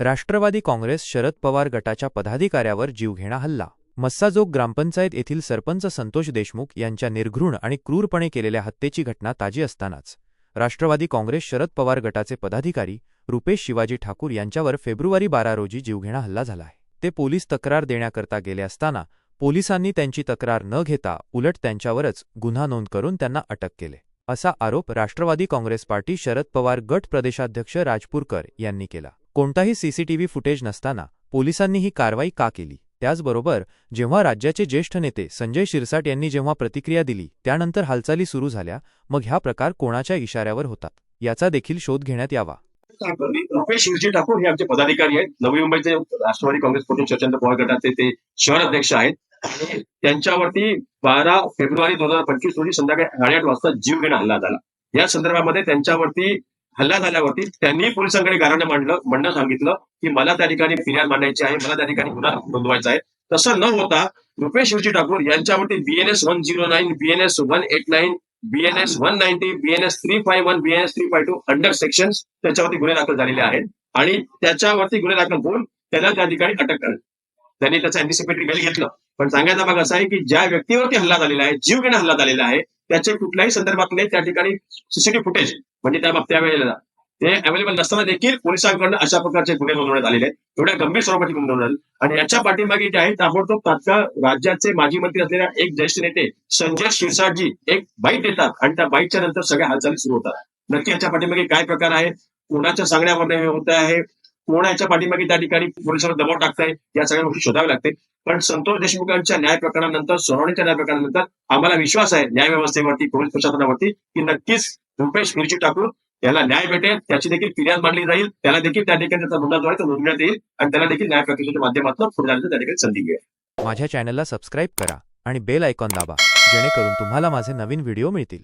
राष्ट्रवादी काँग्रेस शरद पवार गटाच्या पदाधिकाऱ्यावर जीवघेणा हल्ला. मस्साजोग ग्रामपंचायत येथील सरपंच संतोष देशमुख यांच्या निर्घृण आणि क्रूरपणे केलेल्या हत्येची घटना ताजी असतानाच राष्ट्रवादी काँग्रेस शरद पवार गटाचे पदाधिकारी रुपेश शिवाजी ठाकूर यांच्यावर फेब्रुवारी बारा रोजी जीवघेणा हल्ला झाला आहे. ते पोलीस तक्रार देण्याकरता गेले असताना पोलिसांनी त्यांची तक्रार न घेता उलट त्यांच्यावरच गुन्हा नोंद करून त्यांना अटक केले. असा आरोप राष्ट्रवादी काँग्रेस पार्टी शरद पवार गट प्रदेशाध्यक्ष राजपूरकर यांनी केला. कोणताही सीसीटीव्ही फुटेज नसताना पोलिसांनी ही कारवाई का केली? त्याचबरोबर जेव्हा राज्याचे ज्येष्ठ नेते संजय शिरसाट यांनी जेव्हा प्रतिक्रिया दिली त्यानंतर हालचाली सुरू झाल्या मग ह्या प्रकार कोणाच्या इशाऱ्यावर होतात? याचा देखील शोध घेण्यात यावा. रुपेश शिवजी ठाकूर हे आमचे पदाधिकारी आहेत. नवी मुंबईचे राष्ट्रवादी काँग्रेस पक्षाचे शरदचंद्र पवार गटाचे ते शहर अध्यक्ष आहेत. आणि त्यांच्यावरती बारा फेब्रुवारी दोन हजार पंचवीस रोजी संध्याकाळी साडेआठ वाजता जीवघेणा हल्ला झाला. या संदर्भामध्ये त्यांच्यावरती हल्ला झाल्यावरती त्यांनी पोलिसांकडे गाऱ्हाणे मांडलं म्हणणं सांगितलं की मला त्या ठिकाणी फिर्याद मांडायची आहे मला त्या ठिकाणी गुन्हा नोंदवायचा आहे. तसं न होता Rupesh Shivji Thakur यांच्यावरती BNS one zero nine BNS one eight nine BNS one ninety BNS three five one BNS three five two under section त्याच्यावरती गुन्हे दाखल झालेले आहेत. आणि त्याच्यावरती गुन्हे दाखल होऊन त्याला त्या ठिकाणी अटक करण्यात त्यांनी त्याचं अँटिसिपेटरी बेल घेतलं. पण सांगायचा भाग असा आहे की ज्या व्यक्तीवरती हल्ला झालेला आहे जीव घेणं हल्ला झालेला आहे त्याचे कुठल्याही संदर्भातले त्या ठिकाणी सीसीटीव्ही फुटेज म्हणजे त्या बाबतीत त्यावेळेला ते अवेलेबल नसताना देखील पोलिसांकडून अशा प्रकारचे गुन्हे नोंदवण्यात आलेले आहेत. एवढ्या गंभीर स्वरूपाची गुन्हे नोंदवण्यात आणि याच्या पाठीमागे जे आहे ताबडतोब तात्काळ राज्याचे माजी मंत्री असलेल्या एक ज्येष्ठ नेते संजय शिरसाटजी एक बाईट देतात आणि त्या बाईटच्या नंतर सगळ्या हालचाली सुरू होतात. नक्की याच्या पाठीमागे काय प्रकार आहे? कोणाच्या सांगण्यामध्ये हे होत आहे? कोण याच्या पाठीमागे त्या ठिकाणी पोलिसांना दबाव टाकताय? या सगळ्या गोष्टी शोधाव्या लागते पण संतोष देशमुखांच्या न्याय प्रकरणानंतर सोनवणीच्या न्याय प्रकरणानंतर आम्हाला विश्वास आहे न्याय व्यवस्थेवरती पोलीस प्रशासनावरती की नक्कीच रुपेश मिरची टाकून त्याला न्याय भेटेल त्याची देखील फिर्याद मांडली जाईल त्याला देखील त्या ठिकाणी त्याचा गुन्हा द्वारे नोंदवण्यात येईल आणि त्याला देखील न्याय प्रक्रियेच्या माध्यमातून पुढे जाण्याची त्या ठिकाणी संधी मिळेल. माझ्या चॅनलला सबस्क्राईब करा आणि बेल आयकॉन दाबा जेणेकरून तुम्हाला माझे नवीन व्हिडिओ मिळतील.